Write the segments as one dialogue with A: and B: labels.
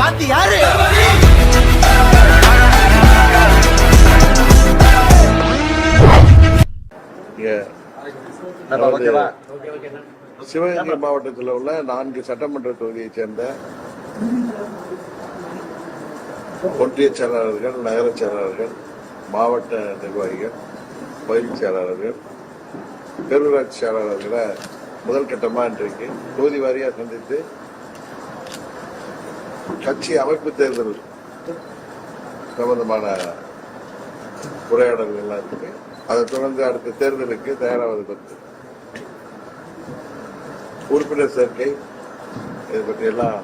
A: பாத்தி
B: சிவகங்கை மாவட்டத்தில் உள்ள நான்கு சட்டமன்ற தொகுதியைச் சேர்ந்த ஒன்றிய செயலாளர்கள் நகர செயலாளர்கள் மாவட்ட நிர்வாகிகள் பகுதி செயலாளர்கள் பேரூராட்சி செயலாளர்களை முதல் கட்டமா இன்றைக்கு தொகுதி வாரியா சந்தித்து கட்சி அமைப்பு தேர்தல் சம்பந்தமான உரையாடல்கள் எல்லாம் இருக்கு அதை தொடர்ந்து அடுத்த தேர்தலுக்கு தயாராவது பற்றி. உறுப்பினர் சேர்க்கை இதை பற்றி எல்லாம்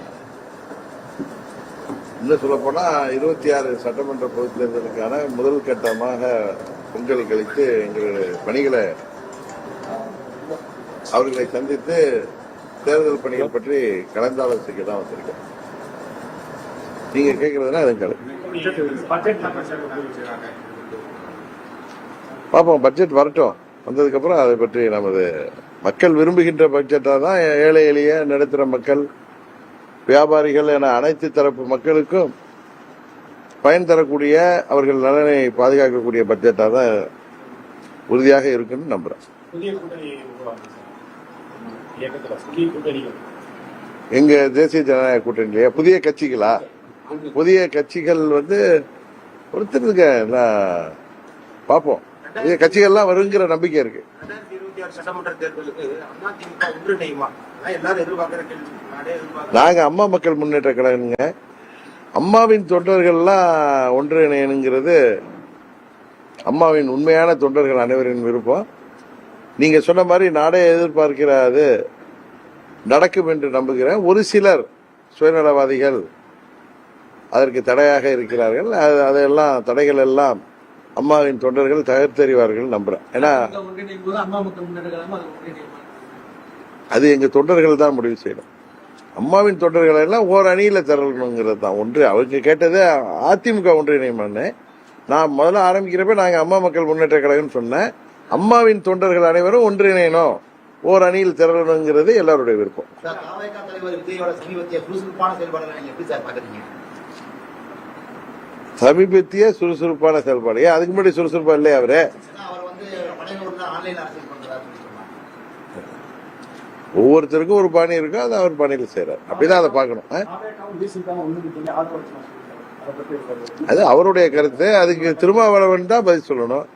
B: இன்னும் சொல்ல போனா இருபத்தி ஆறு சட்டமன்ற பொதுத் தேர்தலுக்கான முதல் கட்டமாக பொங்கல் கழித்து எங்களுடைய பணிகளை அவர்களை சந்தித்து தேர்தல் பணிகள் பற்றி கலந்தாலோசிக்க தான் வந்திருக்கேன் நீங்க கேட்கறதுனா அதுவும் பார்ப்போம் பட்ஜெட் வரட்டும். வந்ததுக்கப்புறம் அதை பற்றி நமது மக்கள் விரும்புகின்ற பட்ஜெட்டாக தான் ஏழை எளிய நடுத்தர மக்கள் வியாபாரிகள் என அனைத்து தரப்பு மக்களுக்கும் பயன் தரக்கூடிய அவர்கள் நலனை பாதுகாக்கக்கூடிய பட்ஜெட்டாக தான் உறுதியாக இருக்குன்னு நம்புறேன். எங்க தேசிய ஜனநாயக கூட்டணியிலேயே? புதிய கட்சிகளா? புதிய கட்சிகள் வந்து ஒருத்தருங்க எல்லாம் பார்ப்போம். புதிய கட்சிகள்லாம் வருங்கிற நம்பிக்கை இருக்கு.
C: எதிர்பார்க்கிற எதிர்பார்க்கிற
B: நாங்க அம்மா மக்கள் முன்னேற்ற கழகங்க. அம்மாவின் தொண்டர்கள்லாம் ஒன்றிணையணுங்கிறது அம்மாவின் உண்மையான தொண்டர்கள் அனைவரின் விருப்பம். நீங்க சொன்ன மாதிரி நாடே எதிர்பார்க்கிறாது நடக்கும் என்று நம்புகிறேன். ஒரு சிலர் சுயநலவாதிகள் அதற்கு தடையாக இருக்கிறார்கள். அது- அதையெல்லாம் தடைகள் எல்லாம் அம்மாவின் தொண்டர்கள் தகர்த்தறிவார்கள் நம்புறேன் ஏன்னா
A: அது
B: எங்க தொண்டர்கள் தான் முடிவு செய்யணும். அம்மாவின் தொண்டர்களை எல்லாம் ஓர் அணியில திரளணுங்கிறது தான். ஒன்று அவங்க கேட்டது அதிமுக ஒன்றிணையமான்னு நான் முதல்ல ஆரம்பிக்கிறப்ப நாங்க அம்மா மக்கள் முன்னேற்ற கழகம்னு சொன்னேன். அம்மாவின் தொண்டர்கள் அனைவரும் ஒன்றிணையணும் ஓர் அணியில் திரளணுங்கிறது எல்லாருடைய விருப்பம்
C: சார் தாவேகா தலைவர் விஜயோட சமீபத்திய சுறுசுறுப்பான
B: செயல்பாடு. ஏன் அதுக்கு முன்னாடி சுறுசுறுப்பா இல்லையா அவரு? ஒவ்வொருத்தருக்கும் ஒரு பாணி இருக்கும் அது அவர் பாணியில செய்யறாரு அப்படிதான் அதை பார்க்கணும்.
D: அதை
B: அவருடைய கருத்து. அதுக்கு திருமாவளவன் தான் பதில் சொல்லணும்.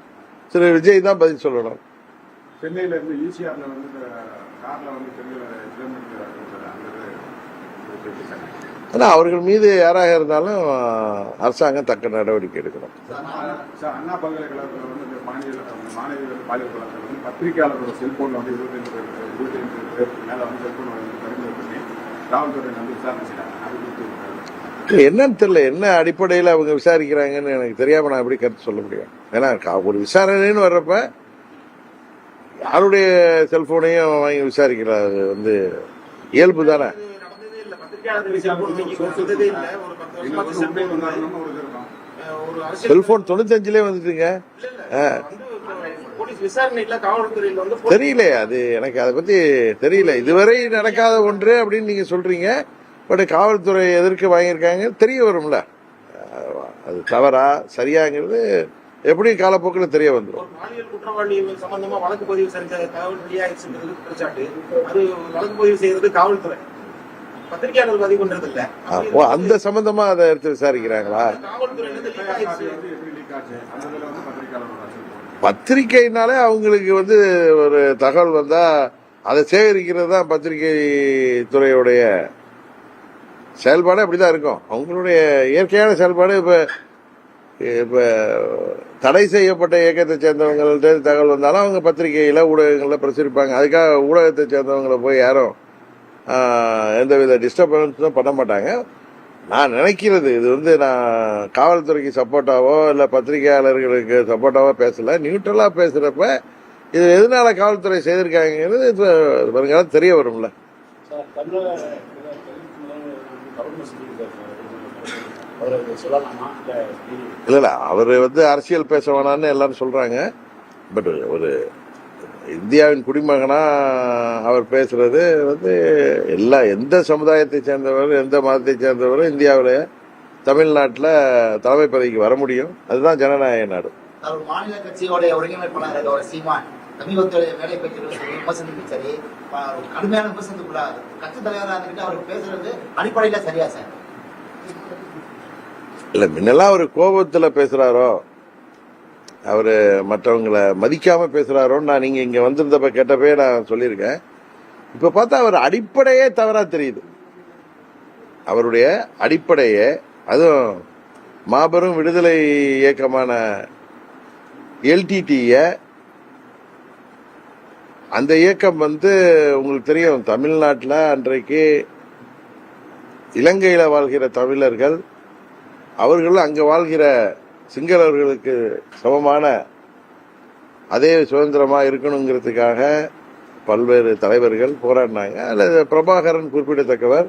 B: திரு விஜய் தான் பதில் சொல்லணும்.
E: சென்னையில இருந்து ஈசிஆர்ல வந்து கார்ல வந்து சென்னையில கிலோமீட்டர் அந்த இது எப்படி சார்?
B: ஆனா அவர்கள் மீது யாராக இருந்தாலும் அரசாங்கம் தக்க நடவடிக்கை எடுக்கணும்.
E: சார் அண்ணா பல்கலைக்கழகத்தில் வந்து இந்த மாநில மாணவிகள் பாலியல் பலாத்காரம் வந்து பத்திரிகையாளரோட செல்போன்ல வந்து இருபத்தைந்து பேர் இருபத்தைந்து பேருக்கு மேல வந்து செல்போன் வந்து பரிந்துரை பண்ணி காவல்துறை வந்து விசாரணை செய்யறாங்க அது குறித்து ஒரு கருத்து.
B: என்னன்னு தெரியல. என்ன அடிப்படையில் அவங்க விசாரிக்கிறாங்கன்னு எனக்கு தெரியாம நான் எப்படி கருத்து சொல்ல முடியும்? ஏன்னா ஒரு விசாரணைன்னு வர்றப்ப யாருடைய செல்போனையும் வாங்கி விசாரிக்கிறது வந்து இயல்பு தானே
C: இது நடந்ததே இல்ல பத்திரிகையாளர்கள் செல்போன் நீங்க வந்ததே
B: வந்துட்டுங்க.
C: இல்ல,
B: தெரியல அது எனக்கு அதை பத்தி தெரியல. இதுவரை நடக்காத ஒன்று அப்படின்னு நீங்க சொல்றீங்க. பட் காவல்துறை எதற்கு வாங்கியிருக்காங்க? தெரிய வரும்ல. அது தவறா சரியாங்கிறது எப்படி காலப்போக்கில் தெரிய வந்துடும்
C: பாலியல் குற்றவாளி சம்பந்தமா வழக்கு பதிவு செஞ்ச தகவல் வெளியாயிடுச்சுன்றது குற்றச்சாட்டு. அது வழக்கு பதிவு செய்யறது காவல்துறை பத்திரிகையாளர் பதிவு பண்றது இல்ல
B: ஓ அந்த சம்பந்தமா அதை எடுத்து விசாரிக்கிறாங்களா? பத்திரிக்கைனாலே அவங்களுக்கு வந்து ஒரு தகவல் வந்தா அதை சேகரிக்கிறது தான் பத்திரிகை துறையுடைய செயல்பாடு அப்படிதான் இருக்கும். அவங்களுடைய இயற்கையான செயல்பாடு இப்ப இப்ப தடை செய்யப்பட்ட இயக்கத்தை சேர்ந்தவங்கள்ட்ட தகவல் வந்தாலும் அவங்க பத்திரிகையில ஊடகங்கள்ல பிரசுரிப்பாங்க. அதுக்காக ஊடகத்தை சேர்ந்தவங்களை போய் யாரும் எந்தவித டிஸ்டர்பன்ஸும் பண்ண மாட்டாங்க. நான் நினைக்கிறது இது வந்து நான் காவல்துறைக்கு சப்போர்ட்டாவோ இல்லை பத்திரிகையாளர்களுக்கு சப்போர்ட்டாவோ பேசல. நியூட்ரலா பேசுறப்ப இது எதனால காவல்துறை செய்திருக்காங்கிறது வருங்காலம் தெரிய வரும்ல.
D: இல்ல?
B: இல்ல அவர் வந்து அரசியல் பேச வேணாம்னு எல்லாரும் சொல்றாங்க. பட் ஒரு இந்தியாவின் குடிமகனா அவர் பேசுறது வந்து எல்லா எந்த சமுதாயத்தை சேர்ந்தவர் எந்த மதத்தை சேர்ந்தவரும் இந்தியாவில் தமிழ்நாட்டில் தலைமை பதவிக்கு வர முடியும். அதுதான் ஜனநாயக நாடு.
F: மாநில கட்சியோட ஒருங்கிணைப்பாளர் சீமான். சமீபத்தில் வேலை பெற்று சரி சரி கடுமையான விமர்சனத்துக்குள்ளார் கட்சி தலைவராக இருந்துட்டு அவர் பேசுறது அடிப்படையில சரியா சார்?
B: இல்லை முன்னெல்லாம் அவர் கோபத்தில் பேசுறாரோ? அவர் மற்றவங்களை மதிக்காம பேசுறாரோன்னு நான் நீங்க இங்க வந்திருந்தப்ப கேட்டப்பே நான் சொல்லியிருக்கேன். இப்ப பார்த்தா அவர் அடிப்படையே தவறா தெரியுது. அவருடைய அடிப்படையே அதுவும் மாபெரும் விடுதலை இயக்கமான எல்டிடிய அந்த இயக்கம் வந்து உங்களுக்கு தெரியும் தமிழ்நாட்டில் அன்றைக்கு இலங்கையில் வாழ்கிற தமிழர்கள் அவர்கள் அங்கே வாழ்கிற சிங்களவர்களுக்கு சமமான அதே சுதந்திரமா இருக்கணுங்கிறதுக்காக பல்வேறு தலைவர்கள் போராடினாங்க அதில் பிரபாகரன் குறிப்பிடத்தக்கவர்.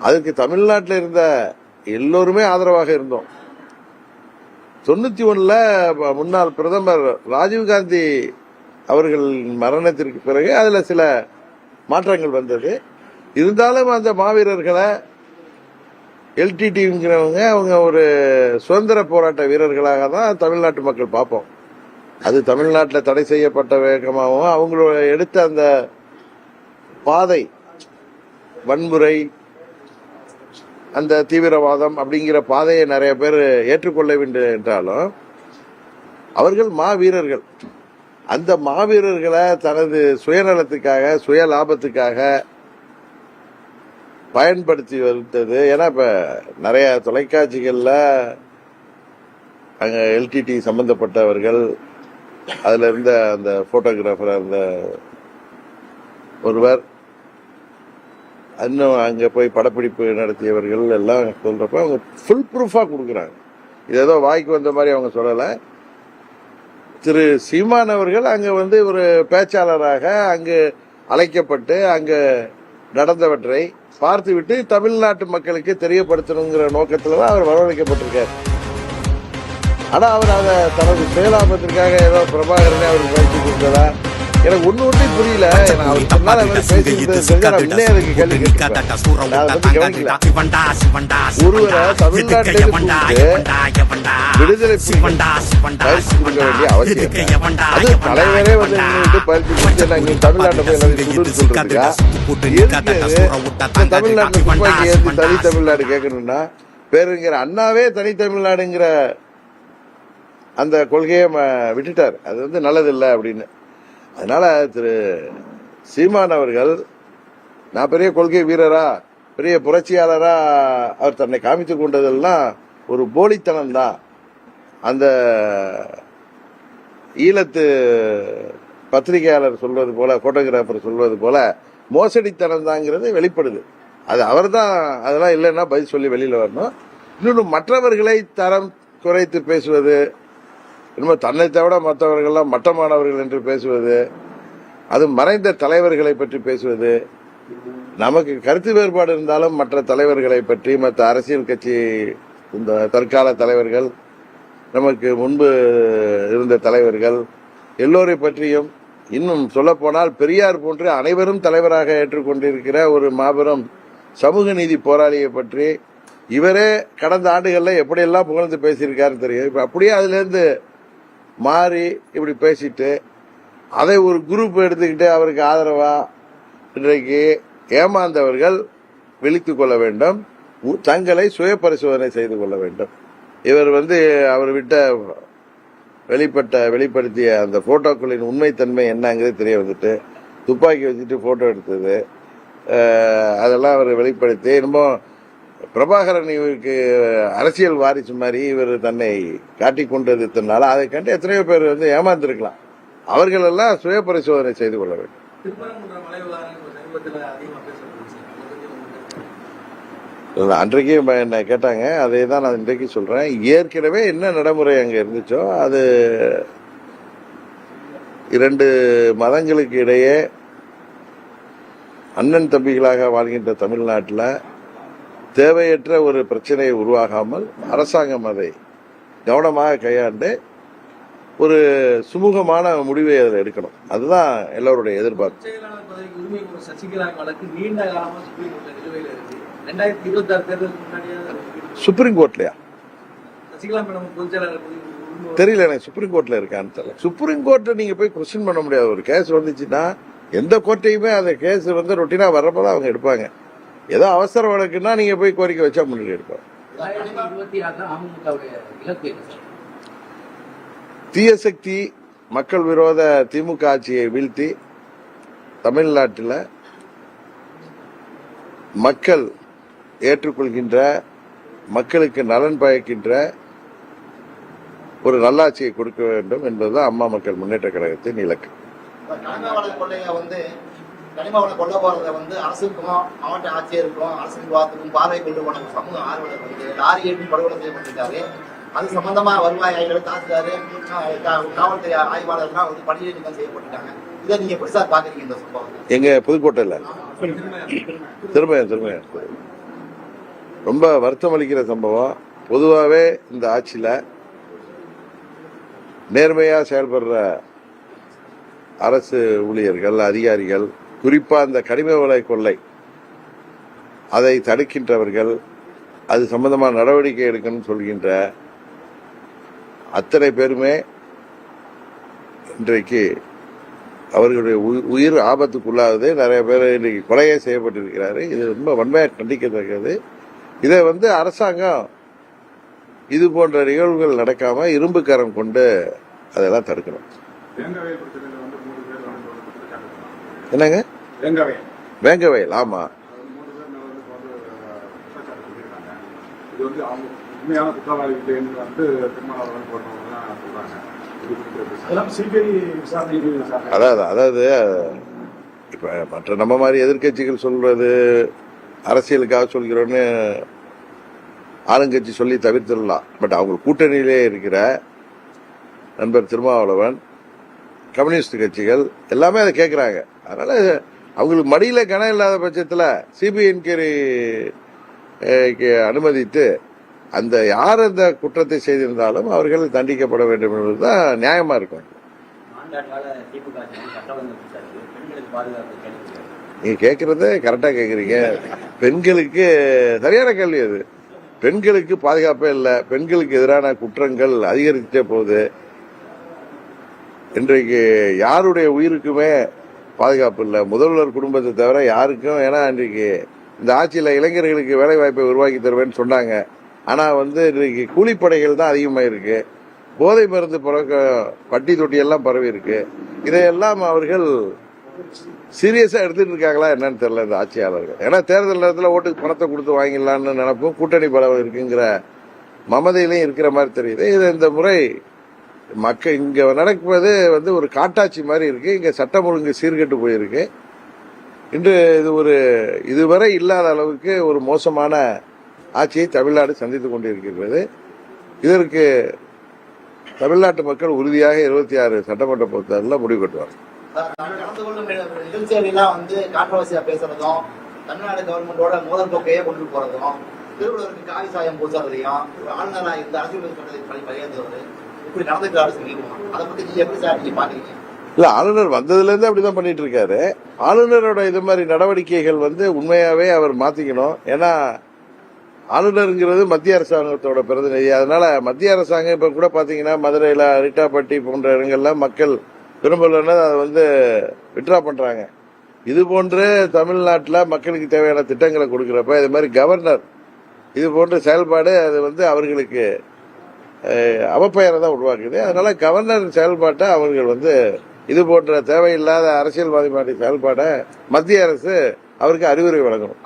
B: அதுக்கு தமிழ்நாட்டில் இருந்த எல்லோருமே ஆதரவாக இருந்தோம். தொண்ணூத்தி ஒன்றில் முன்னாள் பிரதமர் ராஜீவ்காந்தி அவர்கள் மரணத்திற்கு பிறகு அதுல சில மாற்றங்கள் வந்தது. இருந்தாலும் அந்த மாவீரர்களை எல்டிடிங்கிறவங்க அவங்க ஒரு சுதந்திர போராட்ட வீரர்களாக தான் தமிழ்நாட்டு மக்கள் பார்ப்போம். அது தமிழ்நாட்டில் தடை செய்யப்பட்ட வேகமாகவும் அவங்களோட எடுத்த அந்த பாதை வன்முறை அந்த தீவிரவாதம் அப்படிங்கிற பாதையை நிறைய பேர் ஏற்றுக்கொள்ள வேண்டும் என்றாலும் அவர்கள் மாவீரர்கள். அந்த மாவீரர்களை தனது சுயநலத்துக்காக சுய லாபத்துக்காக பயன்படுத்தி வருத்தது ஏன்னா இப்போ நிறைய தொலைக்காட்சிகளில் அங்கே எல்டிடி சம்பந்தப்பட்டவர்கள் அதில் இருந்த அந்த ஃபோட்டோகிராஃபராக அந்த ஒருவர் இன்னும் அங்கே போய் படப்பிடிப்பு நடத்தியவர்கள் எல்லாம் சொல்கிறப்ப அவங்க ஃபுல் ப்ரூஃபாக கொடுக்குறாங்க. இது ஏதோ வாய்க்கு வந்த மாதிரி அவங்க சொல்லலை. திரு சீமான் அவர்கள் அங்கே வந்து ஒரு பேச்சாளராக அங்கு அழைக்கப்பட்டு அங்கு நடந்தவற்றை பார்த்துவிட்டு தமிழ்நாட்டு மக்களுக்கு தெரியப்படுத்தணுங்கிற நோக்கத்துல தான் அவர் வரவழைக்கப்பட்டிருக்கார். ஆனா அவர் அதை தனது செயலாபத்திற்காக ஏதோ பிரபாகரனே அவர் பயிற்சி கொடுத்ததா? எனக்கு ஒண்ணு ஒண்ணே புரியல. ஒருவரை தமிழ்நாட்டிலே கூப்பிட்டு விடுதலை பயிற்சி கொடுக்க வேண்டிய அவசியம் இல்லை. அது தலைவரே வந்து பயிற்சி கொடுத்து தமிழ்நாட்டை போய் எல்லாத்தையும் தமிழ்நாட்டுல துப்பாக்கி ஏற்றி தனி தமிழ்நாடு கேட்கணும்னா பேருங்கிற அண்ணாவே தனி தமிழ்நாடுங்கிற அந்த கொள்கையை விட்டுட்டார். அது வந்து நல்லதில்லை அப்படின்னு. அதனால திரு சீமான் அவர்கள் நான் பெரிய கொள்கை வீரரா பெரிய புரட்சியாளரா அவர் தன்னை காமித்துக் கொண்டதெல்லாம் ஒரு போலித்தனம் தான். அந்த ஈழத்து பத்திரிகையாளர் சொல்வது போல போட்டோகிராஃபர் சொல்வது போல மோசடித்தனம் தாங்கிறது வெளிப்படுது. அது அவர்தான் அதெல்லாம் இல்லைன்னா பதில் சொல்லி வெளியில் வரணும். இன்னொன்று மற்றவர்களை தரம் குறைத்து பேசுவது இன்னும் தன்னை தவிர மற்றவர்கள்லாம் மட்டமானவர்கள் என்று பேசுவது அது மறைந்த தலைவர்களை பற்றி பேசுவது. நமக்கு கருத்து வேறுபாடு இருந்தாலும் மற்ற தலைவர்களை பற்றி மற்ற அரசியல் கட்சி இந்த தற்கால தலைவர்கள் நமக்கு முன்பு இருந்த தலைவர்கள் எல்லோரை பற்றியும் இன்னும் சொல்லப்போனால் பெரியார் போன்று அனைவரும் தலைவராக ஏற்றுக்கொண்டிருக்கிற ஒரு மாபெரும் சமூக நீதி போராளியை பற்றி இவரே கடந்த ஆண்டுகளில் எப்படியெல்லாம் புகழ்ந்து பேசியிருக்காருன்னு தெரியும். இப்போ அப்படியே அதுலேருந்து மாறி இப்படி பேசிட்டு அதை ஒரு குரூப் எடுத்துக்கிட்டு அவருக்கு ஆதரவா இன்றைக்கு ஏமாந்தவர்கள் விழித்து கொள்ள வேண்டும். தங்களை சுய பரிசோதனை செய்து கொள்ள வேண்டும். இவர் வந்து அவர் விட்ட வெளிப்பட்ட வெளிப்படுத்திய அந்த போட்டோக்களின் உண்மைத்தன்மை என்னங்கிறது தெரிய வந்துட்டு துப்பாக்கி வச்சுட்டு போட்டோ எடுத்தது. அதெல்லாம் அவர் வெளிப்படுத்தி இன்னமும் பிரபாகரன் இவருக்கு அரசியல் வாரிசு மாதிரி இவர் தன்னை காட்டிக் கொண்டதுனால அதை கண்டு எத்தனையோ பேர் வந்து ஏமாந்திருக்கலாம். அவர்கள் எல்லாம் சுய பரிசோதனை செய்து கொள்ள வேண்டும். அன்றைக்கே என்ன கேட்டாங்க. அதே தான் நான் இன்றைக்கு சொல்றேன். ஏற்கனவே என்ன நடைமுறை அங்க இருந்துச்சோ அது இரண்டு மதங்களுக்கு இடையே அண்ணன் தம்பிகளாக வாழ்கின்ற தமிழ்நாட்டில் தேவையற்ற ஒரு பிரச்சனையை உருவாகாமல் அரசாங்கம் அதை கவனமாக கையாண்டு ஒரு சுமூகமான முடிவை அதில் எடுக்கணும். அதுதான் எல்லோருடைய எதிர்பார்ப்பு.
A: சுப்ரீம்
B: கோர்ட்லையா? தெரியல எனக்கு சுப்ரீம் கோர்ட்ல இருக்கான்னு தெரியல. சுப்ரீம் கோர்ட்டை நீங்க போய் கொஸ்டின் பண்ண முடியாது. ஒரு கேஸ் வந்துச்சுன்னா எந்த கோர்ட்டையுமே அந்த கேஸ் வந்து ரொட்டீனா வர்றப்பதான் அவங்க எடுப்பாங்க. ஏதோ அவசர வழக்குன்னா நீங்க போய் கோரிக்கை வச்சா முன்னாடி எடுப்பாங்க தீய சக்தி மக்கள் விரோத திமுக ஆட்சியை வீழ்த்தி தமிழ்நாட்டில் மக்கள் ஏற்றுக்கொள்கின்ற மக்களுக்கு நலன் பயக்கின்ற ஒரு நல்லாட்சியை கொடுக்க வேண்டும் என்பதுதான் அம்மா மக்கள் முன்னேற்ற கழகத்தின் இலக்கு.
F: கனிமாவனை கொல்ல போறத வந்து அரசுக்கும் மாவட்ட ஆட்சியருக்கும் அரசு நிர்வாகத்துக்கும் பார்வை கொண்டு போன சமூக ஆர்வலர் வந்து லாரி ஏற்றி படுகொலை செய்யப்பட்டிருக்காரு. அது சம்பந்தமா வருவாய் ஆய்வாளர் தாசில்தாரு அஹ், கா- காவல்துறை ஆய்வாளர்லாம் வந்து பணியிட நீக்கம் செய்யப்பட்டிருக்காங்க. இதை நீங்க எப்படி சார் பாக்குறீங்க இந்த சம்பவம்.
B: எங்க புதுக்கோட்டையில? திரும்ப திரும்ப ரொம்ப வருத்தம் அளிக்கிற சம்பவம். பொதுவாகவே இந்த ஆட்சியில் நேர்மையாக செயல்படுற அரசு ஊழியர்கள் அதிகாரிகள் குறிப்பாக இந்த கனிம வள கொள்ளை. அதை தடுக்கின்றவர்கள் அது சம்பந்தமாக நடவடிக்கை எடுக்கணும்னு சொல்கின்ற அத்தனை பேருமே இன்றைக்கு அவர்களுடைய உயி- உயிர் ஆபத்துக்குள்ளாகுது. நிறைய பேர் இன்னைக்கு கொலையே செய்யப்பட்டிருக்கிறாரு. இது ரொம்ப வன்மையாக கண்டிக்கத்தக்கது. இதை வந்து அரசாங்கம் இது போன்ற நிகழ்வுகள் நடக்காம இரும்பு கரம் கொண்டு அதெல்லாம் தடுக்கணும். என்னங்க? வேங்கவயல் ஆமா.
E: அதாவது
B: அதாவது இப்ப மற்ற நம்ம மாதிரி எதிர்க்கட்சிகள் சொல்றது அரசியலுக்காக சொல்கிறோன்னு ஆளுங்கட்சி சொல்லி தவிர்த்திடலாம். பட் அவங்க கூட்டணியிலே இருக்கிற நண்பர் திருமாவளவன் கம்யூனிஸ்ட் கட்சிகள் எல்லாமே அதை கேட்குறாங்க அதனால அவங்களுக்கு மடியில கணம் இல்லாத பட்சத்தில் சிபிஐ என்கொயரி அனுமதித்து அந்த யார் அந்த குற்றத்தை செய்திருந்தாலும் அவர்கள் தண்டிக்கப்பட வேண்டும் என்பதுதான் நியாயமா இருக்கும். நீங்க கேக்குறது கரெக்டா கேக்குறீங்க. பெண்களுக்கு சரியான கேள்வி அது. பெண்களுக்கு பாதுகாப்பே இல்லை. பெண்களுக்கு எதிரான குற்றங்கள் அதிகரிச்சுட்டே போகுது இன்றைக்கு யாருடைய உயிருக்குமே பாதுகாப்பு இல்லை. முதல்வர் குடும்பத்தை தவிர யாருக்கும் ஏன்னா இன்றைக்கு இந்த ஆட்சியில் இளைஞர்களுக்கு வேலை வாய்ப்பை உருவாக்கி தருவேன்னு சொன்னாங்க. ஆனால் வந்து இன்றைக்கு கூலிப்படைகள் தான் அதிகமாக இருக்கு போதை மருந்து பறக்க பட்டி தொட்டியெல்லாம் பரவி இருக்கு. இதையெல்லாம் அவர்கள் சீரியஸாக எடுத்துட்டு இருக்காங்களா என்னன்னு தெரியல இந்த ஆட்சியாளர்கள். ஏன்னா தேர்தல் நேரத்தில் ஓட்டுக்கு பணத்தை கொடுத்து வாங்கிடலான்னு நினைப்போம். கூட்டணி பலம் இருக்குங்கிற மமதையிலையும் இருக்கிற மாதிரி தெரியுது. இது இந்த முறை மக்கள் இங்க நடப்பது வந்து ஒரு காட்டாட்சி மாதிரி இருக்கு. இங்க சட்டம் ஒழுங்கு சீர்கெட்டு போயிருக்கு. இன்று இது ஒரு இதுவரை இல்லாத அளவுக்கு ஒரு மோசமான ஆட்சியை தமிழ்நாடு சந்தித்துக் கொண்டிருக்கிறது இதற்கு தமிழ்நாட்டு மக்கள் உறுதியாக இருபத்தி ஆறு சட்டமன்ற பொறுத்தவரையில் முடிவு கட்டுவார்
F: நிகழ்ச்சியெல்லாம் வந்து கான்ட்ரவர்சியா பேசுறதும் தமிழ்நாடு கவர்மெண்டோட மோதல் போக்கையே கொண்டு போறதும் திருவள்ளுவருக்கு காவி சாயம் பூசாதையும் ஆளுநராக ஆளுநரா இந்த அரசியல் சட்டத்தை படி இப்படி நடந்துக்கிறாரு சொல்லிடுவோம் அதை பத்தி நீங்க எப்படி சார் நீங்க பாக்குறீங்க?
B: இல்ல ஆளுநர் வந்ததுல இருந்து அப்படிதான் பண்ணிட்டு இருக்காரு ஆளுநரோட இது மாதிரி நடவடிக்கைகள் வந்து உண்மையாவே அவர் மாத்திக்கணும். ஏன்னா ஆளுநருங்கிறது மத்திய அரசாங்கத்தோட பிரதிநிதி. அதனால மத்திய அரசாங்கம் இப்ப கூட பாத்தீங்கன்னா மதுரையில அரிட்டாப்பட்டி போன்ற இடங்கள்ல மக்கள் விரும்பலன்னு அதை வந்து விட்ரா பண்றாங்க. இது போன்று தமிழ்நாட்டில் மக்களுக்கு தேவையான திட்டங்களை கொடுக்குறப்ப இது மாதிரி கவர்னர் இது போன்ற செயல்பாடு அது வந்து அவர்களுக்கு அவப்பெயரை தான் உருவாக்குது. அதனால கவர்னர் செயல்பாட்டை அவர்கள் வந்து இது போன்ற தேவையில்லாத அரசியல்வாதி மாதிரி செயல்பாடை மத்திய அரசு அவருக்கு அறிவுரை வழங்கணும்.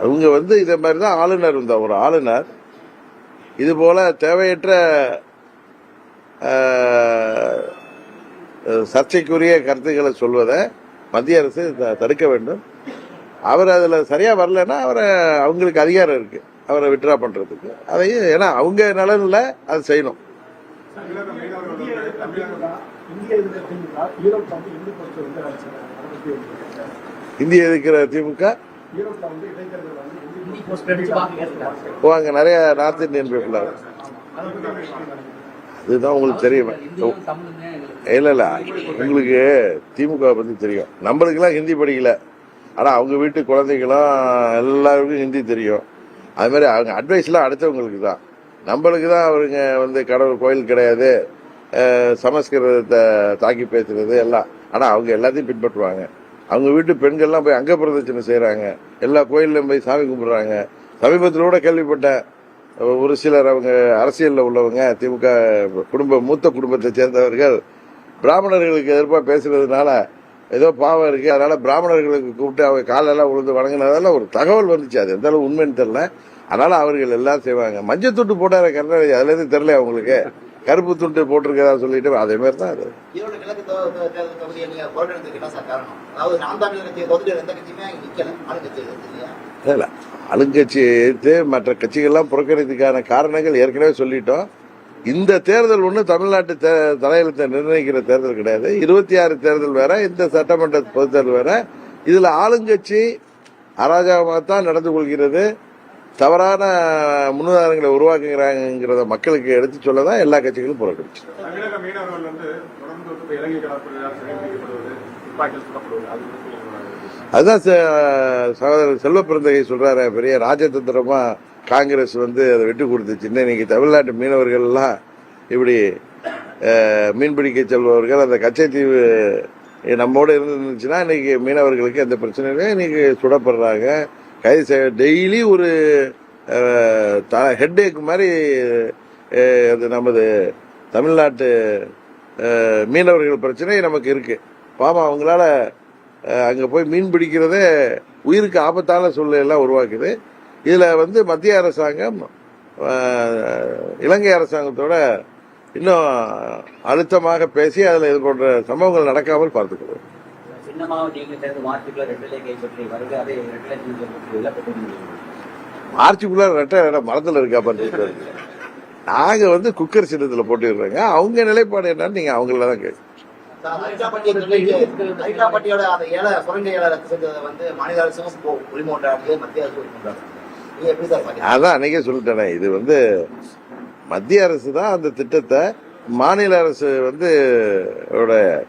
B: அவங்க வந்து இதை மாதிரி தான் ஆளுநர் இந்த ஒரு ஆளுநர். இது போல தேவையற்ற சர்ச்சைக்குரிய கருத்துக்களை சொல்வதை மத்திய அரசு தடுக்க வேண்டும். அவர் அதில் சரியாக வரலன்னா அவரை அவங்களுக்கு அதிகாரம் இருக்குது அவரை விட்ரா பண்ணுறதுக்கு அதையும் ஏன்னா அவங்க நலனில் அது செய்யணும்.
D: இந்திய திமுக
B: இருக்கிற திமுக?
D: ஈரோட்டில்
B: நிறைய நார்த் இந்தியன் பீப்புள் அதுதான் உங்களுக்கு தெரியும்.
A: இந்தியும்
B: இல்ல இல்ல உங்களுக்கு திமுக பத்தி தெரியும். நம்மளுக்கெல்லாம் ஹிந்தி படிக்கல. ஆனால் அவங்க வீட்டு குழந்தைகளும் எல்லாருக்கும் ஹிந்தி தெரியும். அது மாதிரி அவங்க அட்வைஸ்லாம் அடுத்தவங்களுக்கு தான். நம்மளுக்கு தான் அவருங்க வந்து கடவுள் கோயில் கிடையாது சமஸ்கிருதத்தை தாக்கி பேசுறது எல்லாம். ஆனால் அவங்க எல்லாத்தையும் பின்பற்றுவாங்க. அவங்க வீட்டு பெண்கள்லாம் போய் அங்க பிரதட்சணை செய்கிறாங்க எல்லா கோயில்லையும் போய் சாமி கும்பிட்றாங்க. சமீபத்தில் கூட கேள்விப்பட்டேன். ஒரு சிலர் அவங்க அரசியலில் உள்ளவங்க திமுக குடும்ப மூத்த குடும்பத்தை சேர்ந்தவர்கள் பிராமணர்களுக்கு எதிர்ப்பாக பேசுறதுனால ஏதோ பாவம் இருக்கு. அதனால பிராமணர்களுக்கு கூப்பிட்டு அவங்க காலெல்லாம் உழுந்து வணங்கினதால ஒரு தகவல் வந்துச்சு. அது எந்த அளவு உண்மைன்னு தெரியல. அதனால அவர்கள் எல்லாம் செய்வாங்க. மஞ்சள் துட்டு போட்டாரு கருணாநிதி. அதுல இருந்து தெரியல அவங்களுக்கு கருப்பு துண்டு போட்டிருக்கதா சொல்லிட்டு அதே மாதிரி தான் அது. இல்ல ஆளுங்கட்சி எதிர்த்து மற்ற கட்சிகள்லாம் புறக்கணித்துக்கான காரணங்கள் ஏற்கனவே சொல்லிட்டோம். இந்த தேர்தல் ஒன்று தமிழ்நாட்டு தலையெழுத்தை நிர்ணயிக்கிற தேர்தல் கிடையாது. இருபத்தி ஆறு தேர்தல் வேற இந்த சட்டமன்ற பொதுத் தேர்தல் வேற. இதுல ஆளுங்கட்சி அராஜகமாக தான் நடந்து கொள்கிறது. தவறான முன்னுதாரணங்களை உருவாக்குகிறாங்கிறத மக்களுக்கு எடுத்து சொல்ல தான் எல்லா கட்சிகளும் புறக்கணிச்சு அதுதான் சகோதரர் செல்வ பிறந்தகை சொல்றாரு பெரிய ராஜதந்திரமா காங்கிரஸ் வந்து அதை விட்டு கொடுத்துச்சுன்னு இன்னைக்கு தமிழ்நாட்டு மீனவர்கள் எல்லாம் இப்படி மீன்பிடிக்க செல்பவர்கள் அந்த கச்சைத்தீவு நம்மோட இருந்துச்சுன்னா இன்னைக்கு மீனவர்களுக்கு எந்த பிரச்சனையும் இன்னைக்கு சுடப்படுறாங்க. கைது செய்ய டெய்லி ஒரு ஹெட்டேக் மாதிரி அது நமது தமிழ்நாட்டு மீனவர்கள் பிரச்சனை நமக்கு இருக்கு. பாவம் அவங்களால அங்கே போய் மீன் பிடிக்கிறதே உயிருக்கு ஆபத்தான சூழ்நிலையெல்லாம் உருவாக்குது. இதுல வந்து மத்திய அரசாங்கம் இலங்கை அரசாங்கத்தோட இன்னும் அழுத்தமாக பேசி அதுல இது போன்ற சம்பவங்கள் நடக்காமல்
G: சேர்ந்து மார்ச்சுக்குள்ள
B: ரெட்டை மரத்துல இருக்கா பார்த்து நாங்க வந்து குக்கர் சின்னத்துல போட்டுடுறோங்க. அவங்க நிலைப்பாடு என்னன்னு நீங்க அவங்கள தான் கேட்கணும்.
F: சார், ஹைட்ராபட்டியை சொல்லிட்டு ஹைட்ராபட்டியோட அந்த ஏழை சுரங்க ஏழை ரத்து செஞ்சதை வந்து மாநில அரசும் இப்போ உரிமை கொண்டாடுது மத்திய அரசு உரிமை
B: அதான் அன்னைக்கே சொல்லிட்டேனே இது வந்து மத்திய அரசு தான் அந்த திட்டத்தை மாநில அரசு வந்து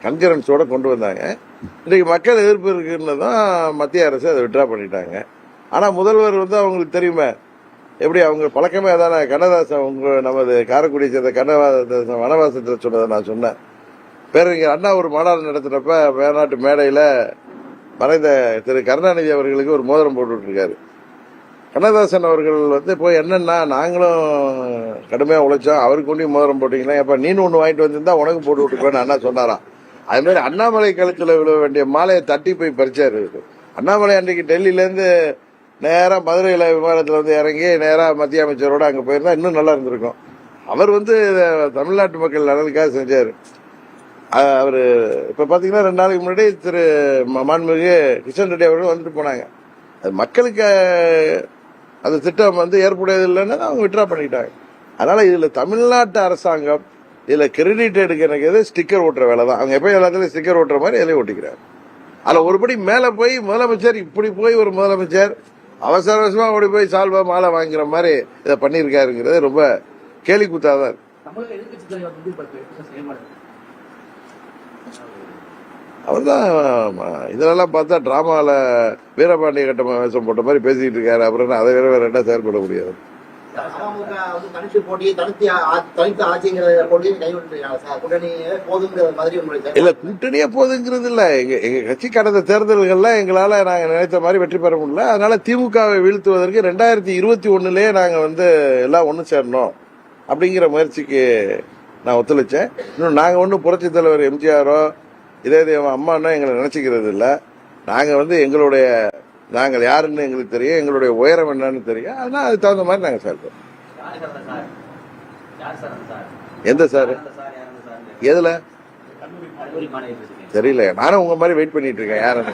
B: கன்கரன்ஸோட கொண்டு வந்தாங்க. இன்னைக்கு மக்கள் எதிர்ப்பு இருக்குன்னு தான் மத்திய அரசு அதை விட்ரா பண்ணிட்டாங்க. ஆனா முதல்வர் வந்து அவங்களுக்கு தெரியுமே எப்படி அவங்க பழக்கமே அதான கண்ணதாசன் உங்க நமது காரைக்குடியை சேர்ந்த கண்ணதாசன் வனவாசத்தில் சொன்னதை நான் சொன்னேன். பேரறிஞர் அண்ணா ஒரு மாநாடு நடத்துறப்ப மேநாட்டு மேடையில் மறைந்த திரு கருணாநிதி அவர்களுக்கு ஒரு மோதிரம் போட்டு கண்ணதாசன் அவர்கள் வந்து போய் என்னன்னா நாங்களும் கடுமையாக உழைச்சோம். அவருக்கு கொண்டு மோதிரம் போட்டீங்களா எப்போ நீனு ஒன்று வாங்கிட்டு வந்திருந்தா உனக்கு போட்டு விட்டுக்கோன்னு அண்ணா சொன்னாராம். அது மாதிரி அண்ணாமலை கழுத்தில் விழ வேண்டிய மாலையை தட்டி போய் பறிச்சாரு அண்ணாமலை அன்றைக்கு டெல்லியிலேருந்து நேராக மதுரையில் விமானத்தில் வந்து இறங்கி நேராக மத்திய அமைச்சரோடு அங்கே போயிருந்தா இன்னும் நல்லா இருந்திருக்கும். அவர் வந்து தமிழ்நாட்டு மக்கள் நலனுக்காக செஞ்சார். அவர் இப்போ பார்த்தீங்கன்னா ரெண்டு நாளைக்கு முன்னாடி திரு ம- மாண்புமிகு கிஷன் ரெட்டி அவர்கள் வந்துட்டு போனாங்க. அது மக்களுக்கு அந்த திட்டம் வந்து ஏற்புடையது இல்லைன்னு அவங்க விட்ரா பண்ணிட்டாங்க. அதனால இதுல தமிழ்நாட்டு அரசாங்கம் இதுல கிரெடிட் எடுக்கிறது ஸ்டிக்கர் ஓட்டுற வேலை தான். அவங்க எப்பயும் எல்லாத்துலயும் ஸ்டிக்கர் ஓட்டுற மாதிரி எதையும் ஓட்டிக்கிறாங்க. அதுல ஒருபடி மேல போய் முதலமைச்சர் இப்படி போய் ஒரு முதலமைச்சர் அவசர அவசரமா ஓடி போய் சால்வா மாலை வாங்குற மாதிரி இதை பண்ணியிருக்காருங்கிறது ரொம்ப கேலி கூத்தாதான் இருக்கு
A: தமிழக எதிர்க்கட்சி தலைவர் வந்து இப்ப எப்படி செயல்படுறது
B: அவர்தான் ம- இதெல்லாம் பார்த்தா டிராமால வீரபாண்டிய கட்டம வேஷம் போட்ட மாதிரி பேசிட்டு இருக்காரு. அப்புறம் அதை வேற வேற என்ன செயல்பட முடியாது? இல்ல கூட்டணியே போதுங்கிறது இல்ல. எங்க எங்க கட்சி கடந்த தேர்தல்கள்ல எங்களால நாங்க நினைத்த மாதிரி வெற்றி பெற முடியல. அதனால திமுகவை வீழ்த்துவதற்கு ரெண்டாயிரத்தி இருபத்தி ஒண்ணுலயே நாங்க வந்து எல்லாம் ஒண்ணு சேரணும் அப்படிங்கிற முயற்சிக்கு நான் ஒத்துழைச்சேன். இன்னும் நாங்க ஒன்றும் புரட்சி தலைவர் எம்ஜிஆரோ இதே தெய்வம் அம்மானா எங்களை நினைச்சுக்கிறது இல்லை. நாங்கள் வந்து எங்களுடைய நாங்கள் யாருன்னு எங்களுக்கு தெரியும் எங்களுடைய உயரம் என்னன்னு தெரியும். ஆனால் அதுக்கு தகுந்த மாதிரி நாங்கள் செயல்படுறோம்.
G: சார்
B: எந்த சார்? எதில்?
G: எதுல
B: தெரியல நானும் உங்க மாதிரி வெயிட் பண்ணிட்டு இருக்கேன் யாருன்னு.